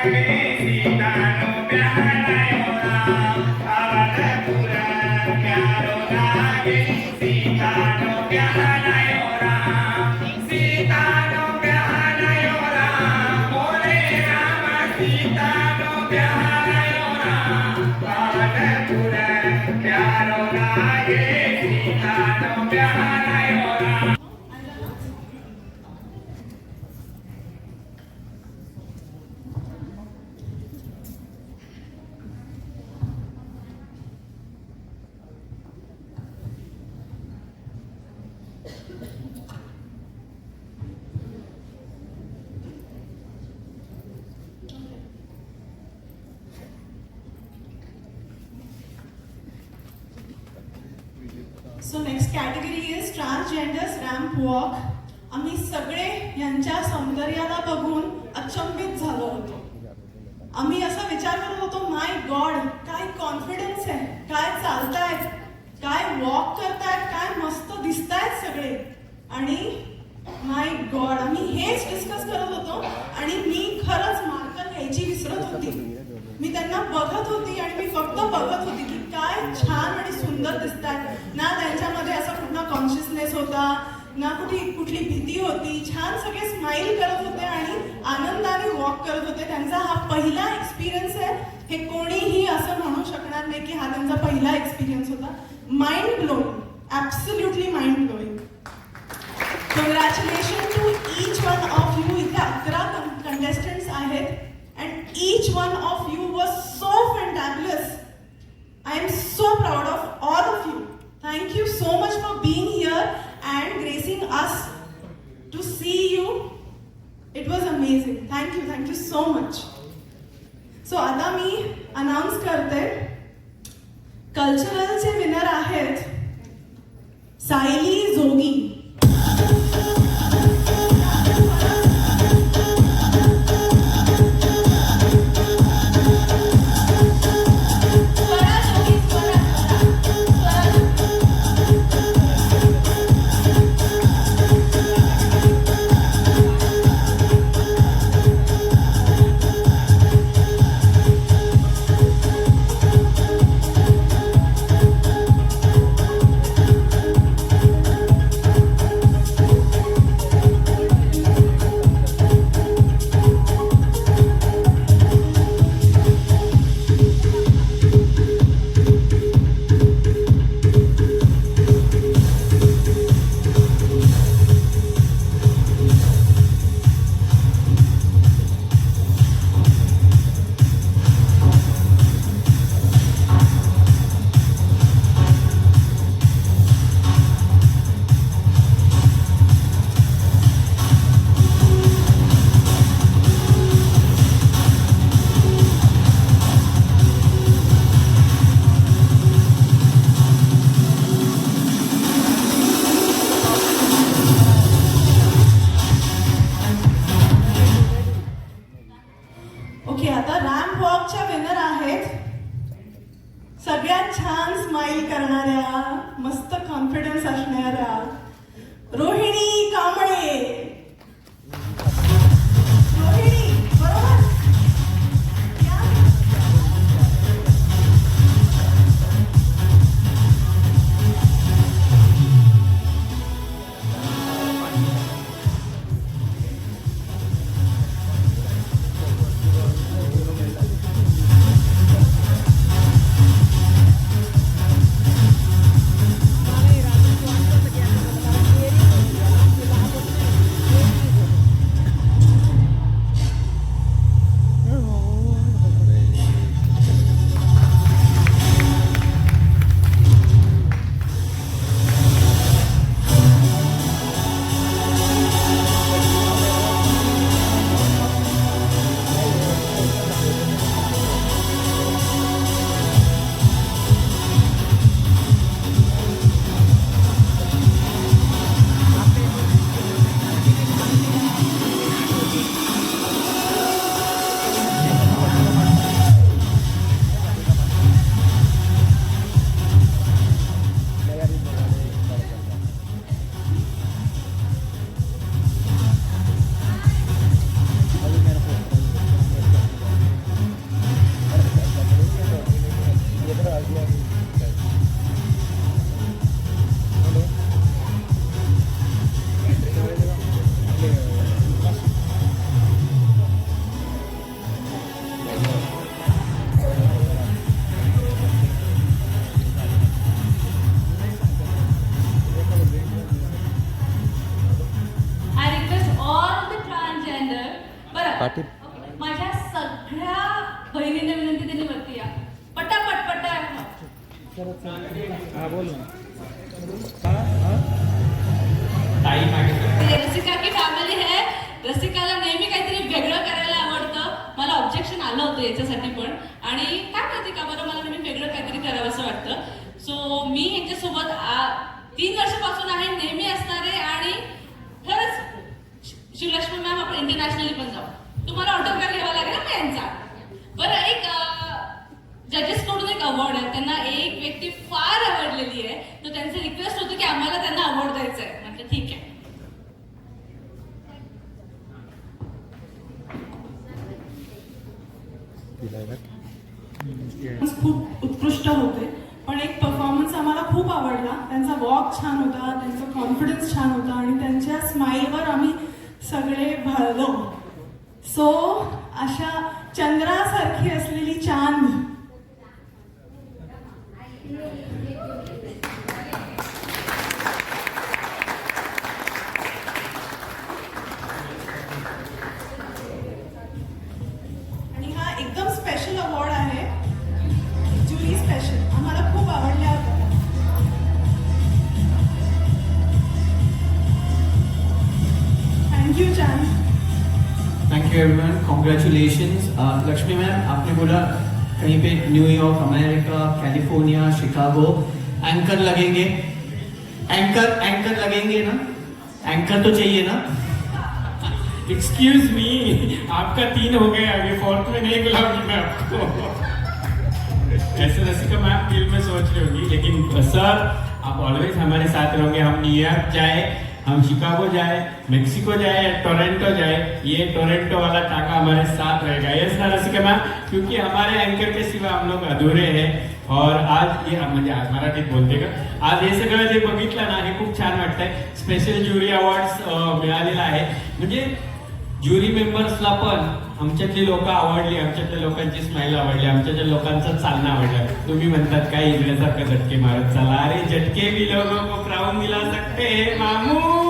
Friday. So next category is transgenders ramp walk आम्ही सगळे यांच्या सौंदर्याला बघून अचंबित झालो होतो. आम्ही असा विचार करत होतो माय गॉड काय कॉन्फिडन्स आहे? काय चालतायत काय वॉक करतायत काय मस्त दिसतायत सगळे. आणि माय गॉड आम्ही हेच डिस्कस करत होतो आणि मी खरंच मार्क घ्यायची विसरत होती. मी त्यांना बघत होती आणि मी फक्त बघत होती की काय छान आणि सुंदर दिसतात ना त्यांच्यामध्ये असा कुठला कॉन्शियसनेस होता ना कुठली कुठली भीती होती. छान सगळे स्माइल करत होते आणि आनंदाने वॉक करत होते. त्यांचा हा पहिला एक्सपिरियन्स आहे. हे कोणीही असं म्हणू शकणार नाही की हा त्यांचा पहिला एक्सपिरियन्स होता. Mind blowing absolutely mind blowing congratulation to each one of you इथे अकरा कंटेस्टंट्स आहेत. And each one of you was so fantabulous I am so proud of all of you thank you so much for being here and gracing us to see you it was amazing thank you thank you so much so आता मी announce करते. कल्चरलचे winner आहेत सायली जोगी. मस्त confidence असणाऱ्या रोहिणी कांबळे. पाटील. माझ्या सगळ्या बहिणींना विनंती त्यांनी वरती या. पटापट पटा हा बोल रसिका की फॅमिली है. रसिकाला नेहमी काहीतरी वेगळं करायला आवडतं. मला ऑब्जेक्शन आलं होतं याच्यासाठी पण. आणि काय माहिती का बरं मला नेहमी वेगळं काहीतरी करावं असं वाटतं. सो मी यांच्यासोबत तीन वर्षापासून आहे नेहमी असणार आहे आणि खरंच शिवलक्ष्मी मॅम आपण इंटरनॅशनली पण जाऊ. तुम्हाला ऑटोग्राफ घ्यावा लागेल ना यांचा. बरं एक जजेस कडून एक अवॉर्ड आहे. त्यांना एक व्यक्ती फार आवडलेली आहे. तर त्यांचं रिक्वेस्ट होतं की आम्हाला त्यांना अवॉर्ड द्यायचा आहे. म्हटलं ठीक आहे. खूप उत्कृष्ट होते. पण एक परफॉर्मन्स आम्हाला खूप आवडला. त्यांचा वॉक छान होता त्यांचा कॉन्फिडन्स छान होता. आणि त्यांच्या स्माईलवर आम्ही सगळे भरलो सो अशा चंद्रासारखी असलेली चांद. आणि हा thank you everyone congratulations Lakshmi ma'am आपने बोला कहीं पे New York America California Chicago anchor लगेंगे. एंकर एंकर लगेंगे ना? एंकर तो चाहिए ना? एक्सक्यूज मी आपका तीन हो गया अभी फोर्थ में नहीं बुलाऊँगी मैं आपको. ऐसे रसिका मैम दिल में सोच रही होगी, लेकिन सर आप ऑलवेज हमारे साथ रहोगे. हम न्यूयॉर्क जाए हम शिकागो जाए, मेक्सिको जाए या टोरेंटो जाए, ये टोरेंटो वाला टाका हमारे साथ रहेगा। ये सारा क्योंकि हमारे एंकर के सिवा हम लोग अधूरे हैं और आज ये म्हणजे आज बोलते का आज हे सगळं जे बघितलं ना, हे खूप छान वाटतंय। स्पेशल ज्युरी अवॉर्ड्स मिळालेला आहे. म्हणजे ज्युरी मेंबर्सला पण आमच्यातली लोक आवडली आमच्यातल्या लोकांची स्माईल आवडली आमच्यातल्या लोकांचं चालणं आवडलं. तुम्ही म्हणतात काय इकडे झटके मारत चाला. अरे झटके मी लोक को दिला सकते मामू!